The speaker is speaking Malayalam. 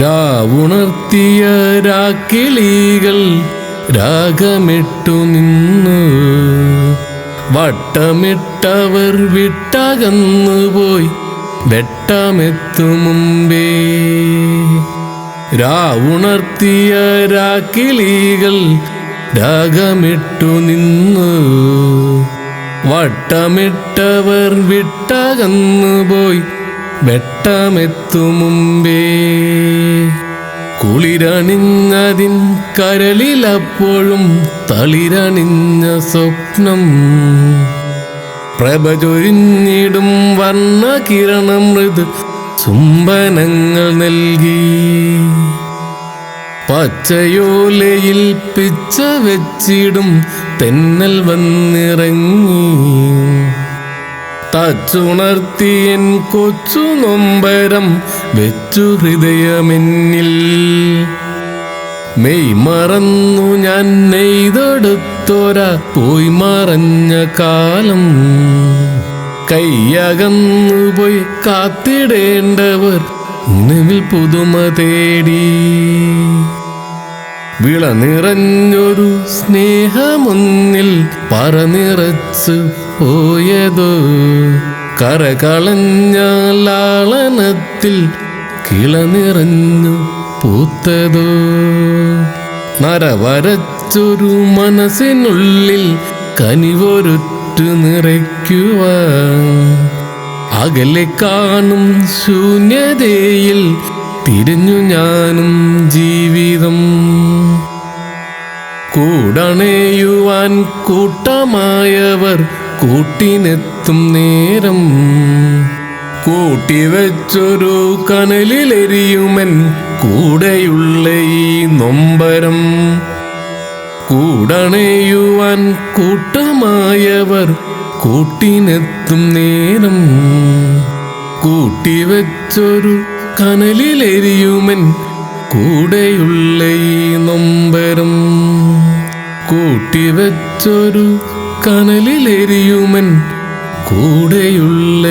രാവുണർത്തിയ രാക്കിളികൾ രാഗമിട്ടു നിന്നു. വട്ടമിട്ടവർ വിട്ടകന്നുപോയി വെട്ടമെത്തു മുമ്പേ. രാവുണർത്തിയ രാക്കിളികൾ രാഗമിട്ടു നിന്നു. വട്ടമിട്ടവർ വിട്ടകന്നു പോയി വെട്ടമെത്തു മുമ്പേ. കുളിരണിഞ്ഞതിൻ കരളിലപ്പോഴും തളിരണിഞ്ഞ സ്വപ്നം. പ്രഭചൊരിഞ്ഞിടും വർണ കിരണം മൃദു ചുംബനങ്ങൾ നൽകി. പച്ചയോലയിൽ പിച്ച വെച്ചിടും തെന്നൽ വന്നിറങ്ങി. തച്ചുണർത്തിയൻ കൊച്ചു നൊമ്പരം വെച്ചു ഹൃദയമെന്നിൽ. മെയ് മറന്നു ഞാൻ നെയ്തെടുത്തോര പോയി മറഞ്ഞ കാലം. കയ്യകന്നു പോയി കാത്തിടേണ്ടവർ നിലവിൽ പുതുമ തേടി. വിള നിറഞ്ഞൊരു സ്നേഹമൊന്നിൽ പറനിറച്ച് പോയതോ. കരകളഞ്ഞ ലാളനത്തിൽ കിള നിറഞ്ഞു പൂത്തതോ. നരവരച്ചൊരു മനസ്സിനുള്ളിൽ കനിവൊരുറ്റു നിറയ്ക്കുവാൻ. അകലെ കാണും ശൂന്യതയിൽ തിരിഞ്ഞു ഞാനും കൂടണയുവാൻ കൂട്ടമായവർ കൂട്ടിനെത്തും നേരം. കൂട്ടിവെച്ചൊരു കനലിലെരിയുമൻ കൂടെയുള്ള ഈ നൊമ്പരം. കൂടണയുവാൻ കൂട്ടമായവർ കൂട്ടിനെത്തും നേരം. കൂട്ടിവെച്ചൊരു കനലിലെരിയുമൻ കൂടെയുള്ള ഈ നൊമ്പരം. കൂട്ടിവെച്ചൊരു കനലിലെരിയുമൻ കൂടെയുള്ള